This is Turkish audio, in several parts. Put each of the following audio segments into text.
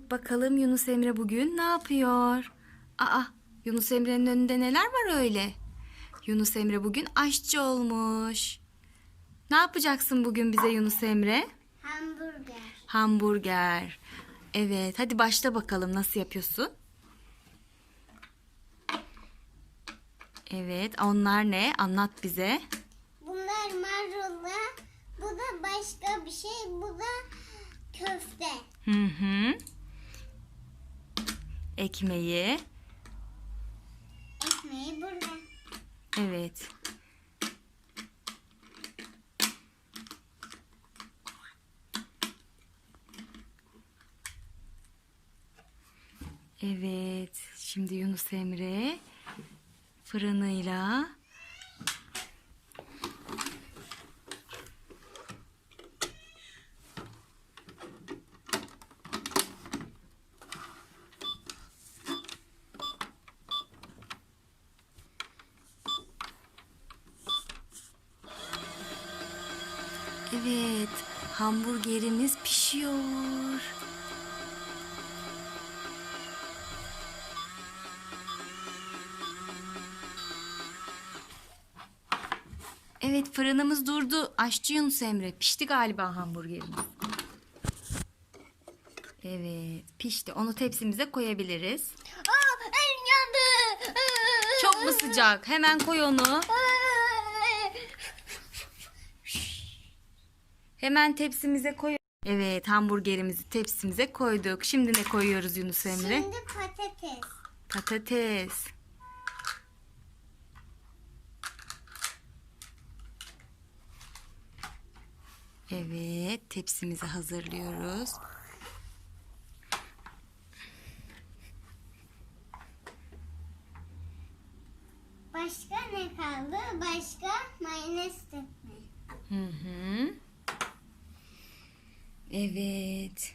Evet bakalım Yunus Emre bugün ne yapıyor? Aa Yunus Emre'nin önünde neler var öyle? Yunus Emre bugün aşçı olmuş. Ne yapacaksın bugün bize Yunus Emre? Hamburger. Hamburger. Evet hadi başla bakalım nasıl yapıyorsun? Evet onlar ne? Anlat bize. Bunlar marula. Bu da başka bir şey. Bu da köfte. Hı hı. Ekmeği. Ekmeği burada. Evet. Evet. Şimdi Yunus Emre fırınıyla Evet, hamburgerimiz pişiyor. Evet, fırınımız durdu. Aşçı Yunus Emre. Pişti galiba hamburgerimiz. Evet, pişti. Onu tepsimize koyabiliriz. Aa, elim yandı. Çok mu sıcak? Hemen koy onu. Hemen tepsimize koy. Evet, hamburgerimizi tepsimize koyduk. Şimdi ne koyuyoruz Yunus Emre? Şimdi patates. Patates. Evet, tepsimizi hazırlıyoruz. Başka ne kaldı? Başka mayonez dökme. Hı hı. Evet.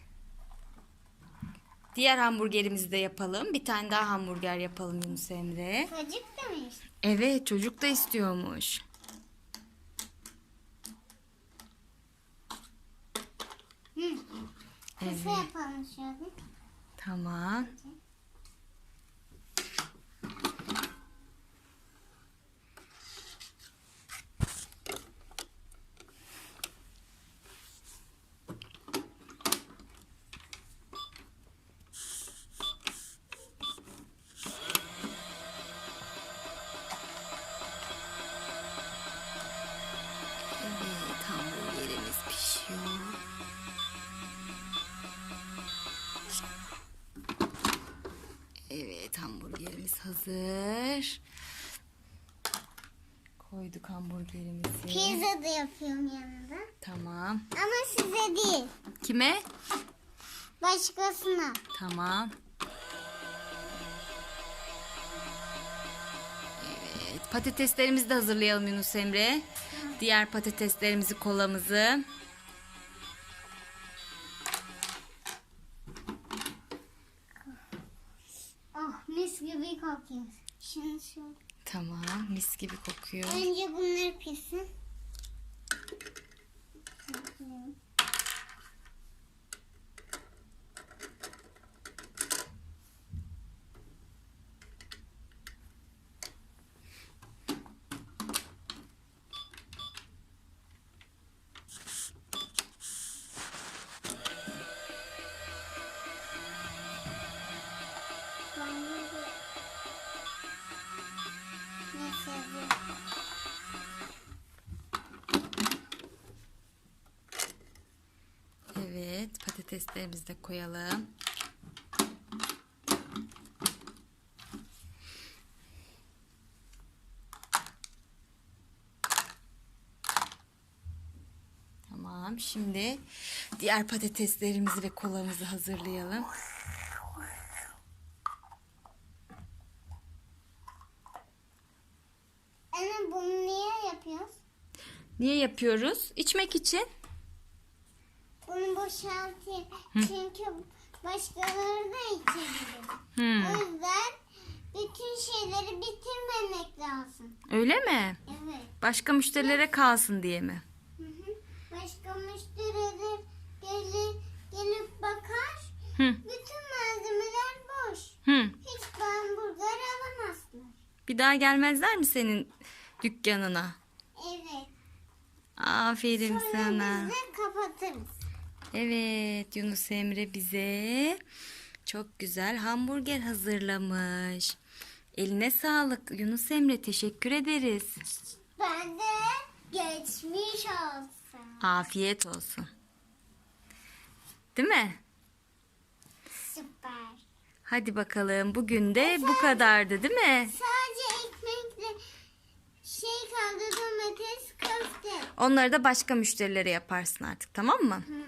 Diğer hamburgerimizi de yapalım. Bir tane daha hamburger yapalım Yunus Emre. Çocuk demiş. Evet, çocuk da istiyormuş. Hı. Kısa Evet. yapalım şöyle. Tamam. Evet, Evet hamburgerimiz hazır. Koyduk hamburgerimizi. Pizza da yapıyorum yanında. Tamam. Ama size değil. Kime? Başkasına. Tamam. Evet patateslerimizi de hazırlayalım Yunus Emre. Diğer patateslerimizi, kolamızı. Mis gibi kokuyor. Şimdi şöyle. Tamam mis gibi kokuyor. Önce bunları pişsin. Neyse, Evet patateslerimizi de koyalım. Tamam şimdi diğer patateslerimizi ve kolamızı hazırlayalım. Anne bunu niye yapıyoruz? Niye yapıyoruz? İçmek için. Bunu boşaltayım. Hı. Çünkü başkaları da içebilir. O yüzden bütün şeyleri bitirmemek lazım. Öyle mi? Evet. Başka müşterilere kalsın diye mi? Başka müşteriler gelir, gelip bakar. Hı. Bütün malzemeler boş. Hı. Hiç hamburger alamazlar. Bir daha gelmezler mi senin dükkanına? Evet. Aferin Sonra sana. biz de kapatırız. Evet Yunus Emre bize çok güzel hamburger hazırlamış. Eline sağlık Yunus Emre teşekkür ederiz. Ben de geçmiş olsun. Afiyet olsun. Değil mi? Süper. Hadi bakalım bugün de bu kadardı değil mi? Sadece ekmekle şey kaldı domates köfte. Onları da başka müşterilere yaparsın artık tamam mı? Hı.